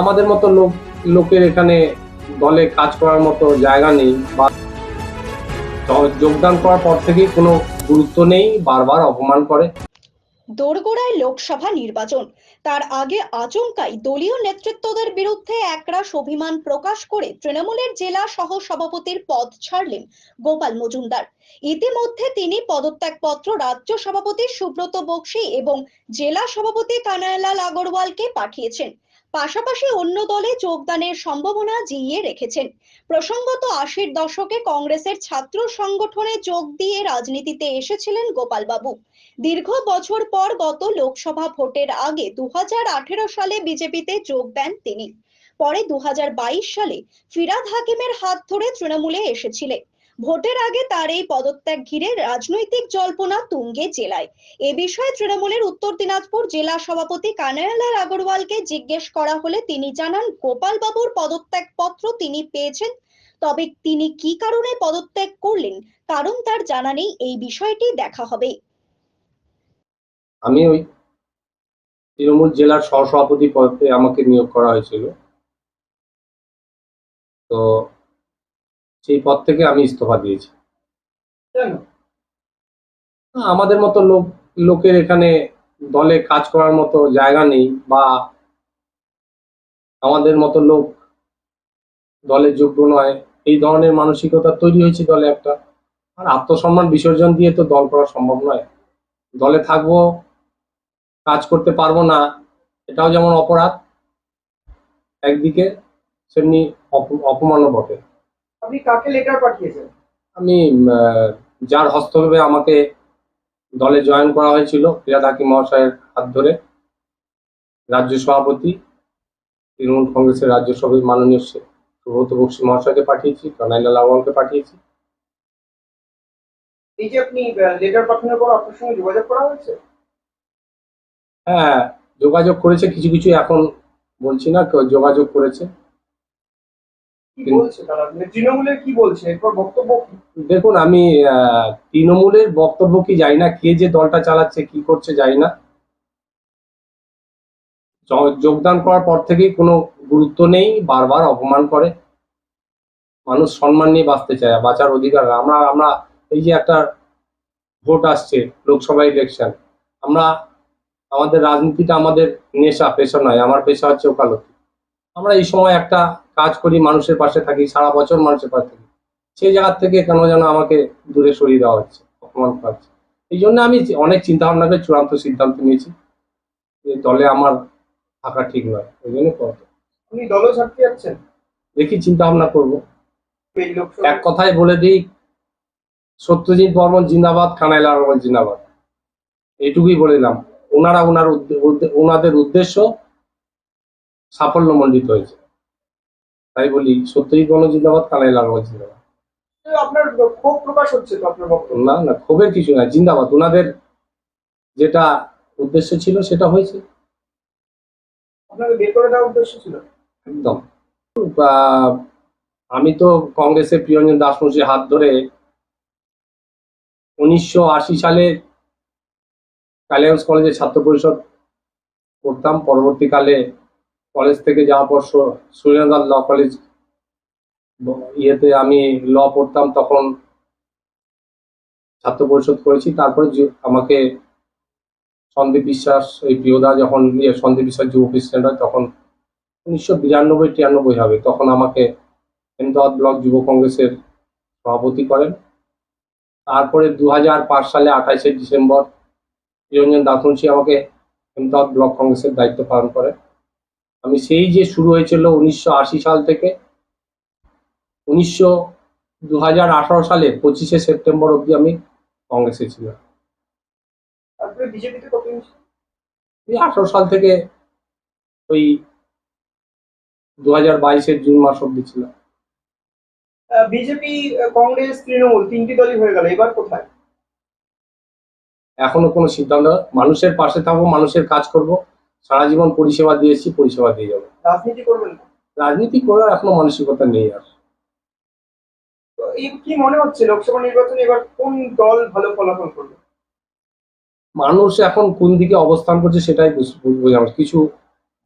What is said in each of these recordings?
আমাদের মতো লোক, লোকের এখানে দলে কাজ করার মতো জায়গা নেই বা যোগদান করার পর থেকেই কোনো গুরুত্ব নেই, বারবার অপমান করে। দোরগোড়ায় লোকসভা নির্বাচন। তার আগে আচমকাই দলীয় নেতৃত্বদের বিরুদ্ধে একরাশ অভিমান প্রকাশ করে তৃণমূলের জেলা সহ সভাপতির পদ ছাড়লেন গোপাল মজুমদার। ইতিমধ্যে তিনি পদত্যাগপত্র রাজ্য সভাপতি সুব্রত বক্সি এবং জেলা সভাপতি কানাইলাল আগরওয়ালকে পাঠিয়েছেন। পাশাপাশি অন্য দলে যোগদানের সম্ভাবনা জিইয়ে রেখেছেন। প্রসঙ্গত আশির দশকে কংগ্রেসের ছাত্র সংগঠনে যোগ দিয়ে রাজনীতিতে এসেছিলেন গোপালবাবু। দীর্ঘ বছর পর গত লোকসভা ভোটের আগে দু হাজার আঠেরো সালে বিজেপিতে যোগ দেন তিনি। পরে দু হাজার বাইশ সালে ফিরাদ হাকিমের হাত ধরে তৃণমূলে এসেছিলেন। ভোটের আগে তার এই পদত্যাগ ঘিরে রাজনৈতিক জল্পনা তুঙ্গে জেলায়। এ বিষয়ে তৃণমূলের উত্তর দিনাজপুর জেলা সভাপতি কানাইলাল আগরওয়ালকে জিজ্ঞেস করা হলে তিনি জানান, গোপালবাবুর পদত্যাগ পত্র তিনি পেয়েছেন, তবে তিনি কি কারণে পদত্যাগ করলেন? কারণ তার জানা নেই, এই বিষয়টি দেখা হবে। আমি ওই তৃণমূল জেলার সহসভাপতি পদে আমাকে নিয়োগ করা হয়েছিল। তো সেই পদ থেকে আমি ইস্তফা দিয়েছি। আমাদের মতো লোক লোকের এখানে দলে কাজ করার মতো জায়গা নেই বা আমাদের মতো লোক দলে যোগ্য নয় এই ধরনের মানসিকতা তৈরি হয়েছে দলে একটা। আর আত্মসম্মান বিসর্জন দিয়ে তো দল করা সম্ভব নয়। দলে থাকব কাজ করতে পারব না এটাও যেমন অপরাধ একদিকে সেমনি অপ- অপমানও বটে। আপনি কাকে লেটার পাঠিয়েছেন? আমি যার হস্তক্ষেপে আমাকে দলে জয়েন করা হয়েছিল ফিরাদ হাকিম মহাশয়ের হাত ধরে। রাজ্য সভাপতি তৃণমূল কংগ্রেসের রাজ্য সভাপতি মাননীয় সুব্রত বক্সী মহাশয়কে পাঠিয়েছি কানাইলাল আওয়ালকে পাঠিয়েছি। এই যে আপনি লেটার পাঠানোর পর আপনার সঙ্গে যোগাযোগ করা হয়েছে? হ্যাঁ যোগাযোগ করেছে কিছু কিছু এখন বলছি না যোগাযোগ করেছে কি কিন্তু- বলছে তারা মানে বক্তব্য দেখুন, আমি তৃণমূলের বক্তব্য কি জানি না। কে যে দলটা চালাচ্ছে, কি করছে জানি না। যোগদান করার পর থেকেই কোনো গুরুত্ব নেই, বারবার অপমান করে। মানুষ সম্মান নিয়ে বাঁচতে চায় বাঁচার অধিকার। আমরা আমরা, এই যে একটা ভোট আসছে, লোকসভা ইলেকশন আমরা, আমাদের রাজনীতিটা আমাদের নেশা, পেশা নয়। আমার পেশা হচ্ছে ওকালতি। আমরা এই সময় একটা কাজ করি মানুষের পাশে থাকি সারা বছর মানুষের পাশে থাকি। সেই জায়গার থেকে কেন যেন আমাকে দূরে সরিয়ে দেওয়া হচ্ছে অপমান হচ্ছে। এই জন্য আমি অনেক চিন্তা ভাবনা করে চূড়ান্ত সিদ্ধান্ত নিয়েছি যে দলে আমার থাকা ঠিক নয় ওই জন্য করতে আপনি দলও ছাড়তে যাচ্ছেন? দেখি চিন্তা ভাবনা করব এক কথায় বলে দিই সত্যজিৎ বর্মন জিন্দাবাদ কানাইলা রহমান জিন্দাবাদ। এইটুকুই বলে দিলাম। ওনারা ওনার ওনাদের উদ্দেশ্য সাফল্যমণ্ডিত হয়েছে। তাই বলি সত্যজিৎ বর্মন জিন্দাবাদ কানাইলা রহমান জিন্দাবাদ আপনার ক্ষোভ প্রকাশ হচ্ছে তো আপনার বক্তব্য? না না ক্ষোভের কিছু না জিন্দাবাদ। ওনাদের যেটা উদ্দেশ্য ছিল সেটা হয়েছে। আপনাকে বের করে দেওয়ার উদ্দেশ্য ছিল? একদম। আহ, আমি তো কংগ্রেসের প্রিয়ঞ্জন দাসমুন্সির হাত ধরে উনিশশো আশি সালে কালিয়াগঞ্জ কলেজে ছাত্র পরিষদ করতাম। পরবর্তীকালে কলেজ থেকে যাওয়ার পর সুরেন্দ্রনাথ ল কলেজ ইয়েতে আমি ল পড়তাম, তখন ছাত্র পরিষদ করেছি। তারপরে আমাকে সন্দীপ বিশ্বাস, এই প্রিয়দা যখন ইয়ে সন্দীপ বিশ্বাস যুব প্রেসিডেন্ট হয়, তখন উনিশশো বিরানব্বই তিরানব্বই হবে। তখন আমাকে আহমেদাবাদ ব্লক যুব কংগ্রেসের সভাপতি করেন। তারপরে দু পাঁচ সালে আঠাইশে ডিসেম্বর নিরঞ্জন দাসমুন্সি আমাকে আহমেদাবাদ ব্লক কংগ্রেসের দায়িত্ব পালন করেন। আমি সেই যে শুরু হয়েছিল উনিশশো আশি সাল থেকে উনিশশো দু সালে পঁচিশে সেপ্টেম্বর অবধি আমি কংগ্রেসে ছিলাম। আঠারো সাল থেকে ওই দু হাজার বাইশের জুন মাস অব্দি ছিলাম। বিজেপি কংগ্রেস তৃণমূল তিনটি দলই হয়ে গেল এবার কোথায়? এখনও কোনো সিদ্ধান্ত মানুষের পাশে থাকব মানুষের কাজ করব। সারা জীবন পরিষেবা দিয়েছি পরিষেবা দিয়ে যাব। রাজনীতি করবেন না? রাজনীতি করার এখনও মানসিকতা নেই আর। কি মনে হচ্ছে? লোকসভা নির্বাচনে এবার কোন দল ভালো ফলাফল করবে? মানুষ এখন কোন দিকে অবস্থান করছে সেটাই বুঝ- বুঝব কিছু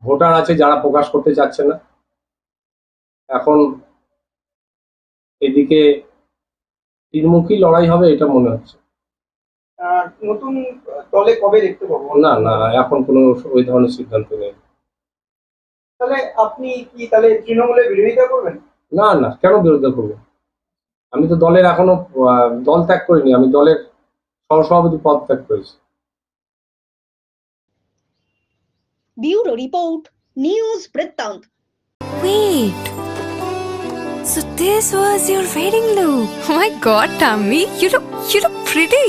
ভোটার আছে যারা প্রকাশ করতে চাচ্ছে না। এখন এদিকে তিনমুখী লড়াই হবে এটা মনে হচ্ছে। নতুন দলে কবে দেখতে পাবো না না এখন কোনো ওই ধরনের সিদ্ধান্ত নেই তাহলে আপনি কি তাহলে তৃণমূলের বিরোধিতা করবেন না না কেন বিরোধিতা করব আমি তো দলের এখনও আহ, দল ত্যাগ করিনি আমি দলের সহসভাপতি পদ ত্যাগ করেছি ব্যুরো রিপোর্ট নিউজ বৃত্তান্ত Wait. So this was your wedding look. Oh my god, Tammy, you look you look pretty.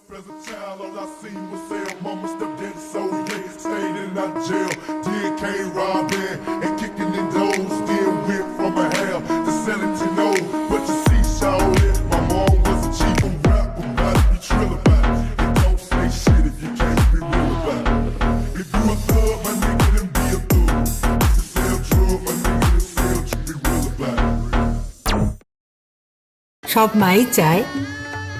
as a child, all I seen was sell. Mama stepped in, so yeah, stayed in that jail. Did K robbing and kicking in doors. Then went from a hell to selling to know. But you see, shawty, my mom was a cheap on rap, but gotta be trill about it. And don't say shit if you can't be real about it. If you a thug, my nigga, then be a thug. If you sell drugs, my nigga, then sell to be real about it. সব মাই চায়